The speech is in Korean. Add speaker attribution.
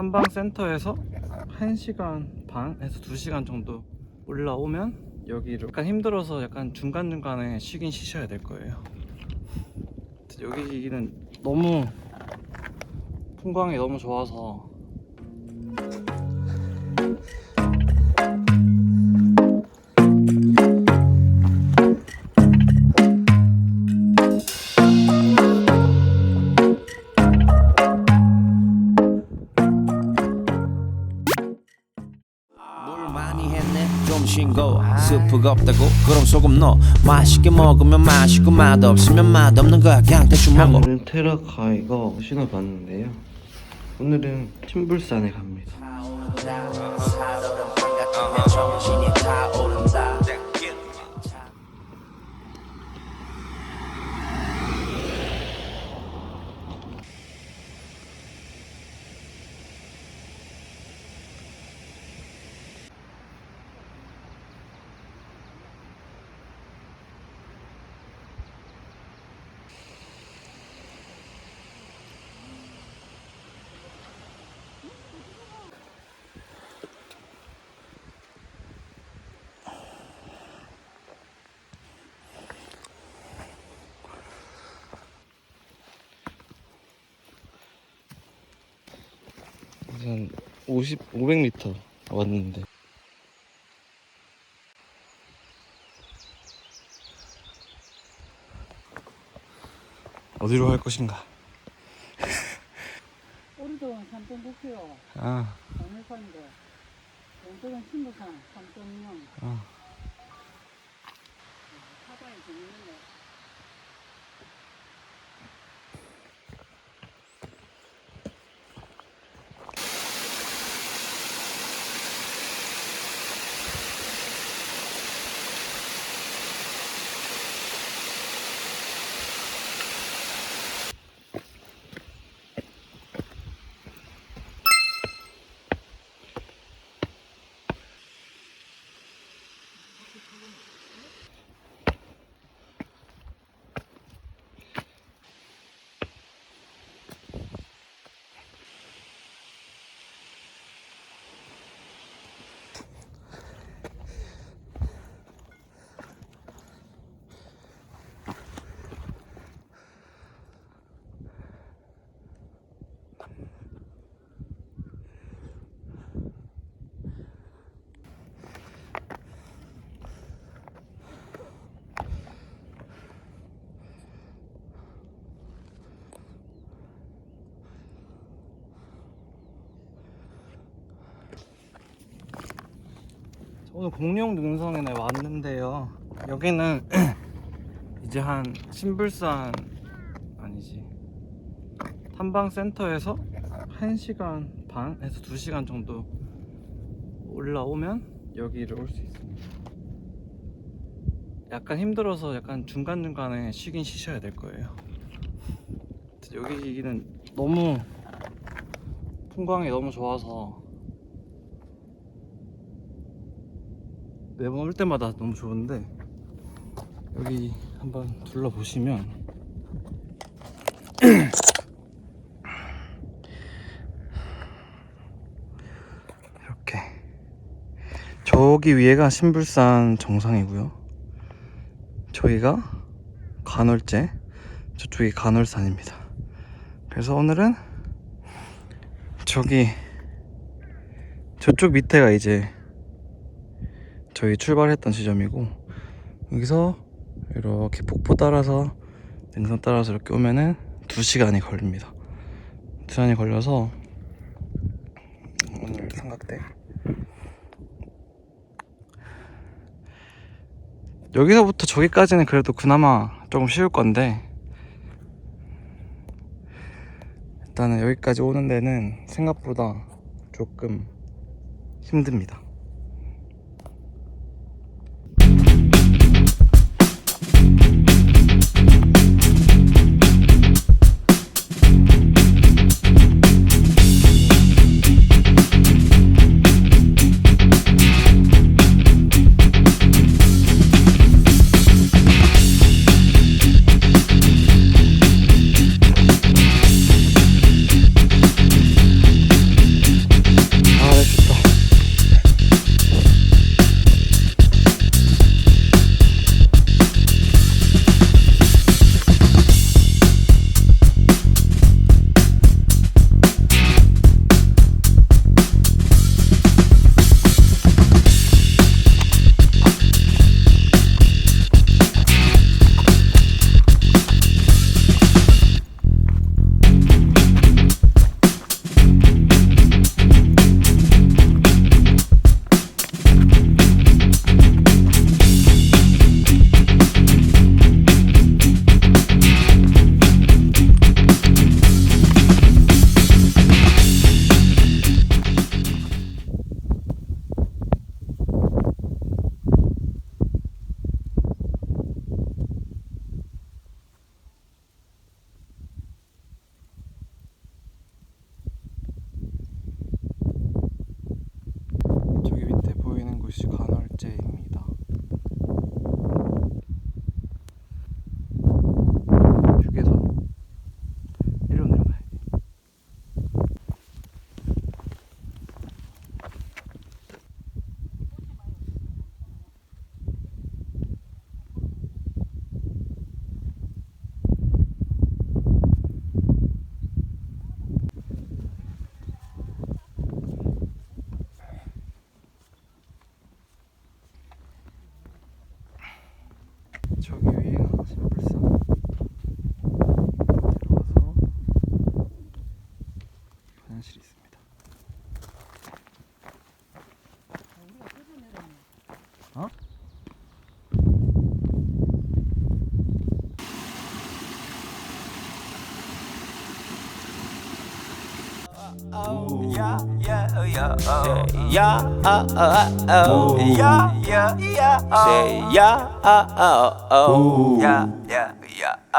Speaker 1: 한방 센터에서 1시간 반에서 2시간 정도 올라오면 여기를 약간 힘들어서 약간 중간중간에 쉬긴 쉬셔야 될 거예요. 여기는 너무 풍광이 너무 좋아서
Speaker 2: 좀 싱거워 스프가 없다고. 그럼 소금 넣어. 맛있게 먹으면 맛있고 맛없으면 맛없는 거야. 그냥 대충 먹어.
Speaker 1: 오늘 테라카 이거 신어봤는데요. 오늘은 신불산에 갑니다 한 50, 500m 왔는데 어디로 갈 것인가?
Speaker 3: 오른쪽은 산동 국회요.
Speaker 1: 아,
Speaker 3: 강일산인데 왼쪽은 신부산 3.0.
Speaker 1: 아.
Speaker 3: 사방이 재밌는데.
Speaker 1: 오늘 공룡 능선에 왔는데요. 여기는 이제 한 신불산 아니지 탐방센터에서 1시간 반에서 2시간 정도 올라오면 여기를 올 수 있습니다. 약간 힘들어서 약간 중간중간에 쉬긴 쉬셔야 될 거예요. 여기는 너무 풍광이 너무 좋아서 매번 올 때마다 너무 좋은데 여기 한번 둘러보시면 이렇게 저기 위에가 신불산 정상이고요. 저기가 간월제 저쪽이 간월산입니다. 그래서 오늘은 저기 저쪽 밑에가 이제 저희 출발했던 지점이고 여기서 이렇게 폭포 따라서 능선 따라서 이렇게 오면은 2시간이 걸립니다. 2시간이 걸려서 오늘 삼각대. 여기서부터 저기까지는 그래도 그나마 조금 쉬울 건데 일단은 여기까지 오는 데는 생각보다 조금 힘듭니다
Speaker 2: yeah, yeah, yeah, oh. Say yeah, uh, uh, oh. Yeah, yeah, yeah, oh. Say yeah, uh, uh, oh. Yeah, yeah, yeah.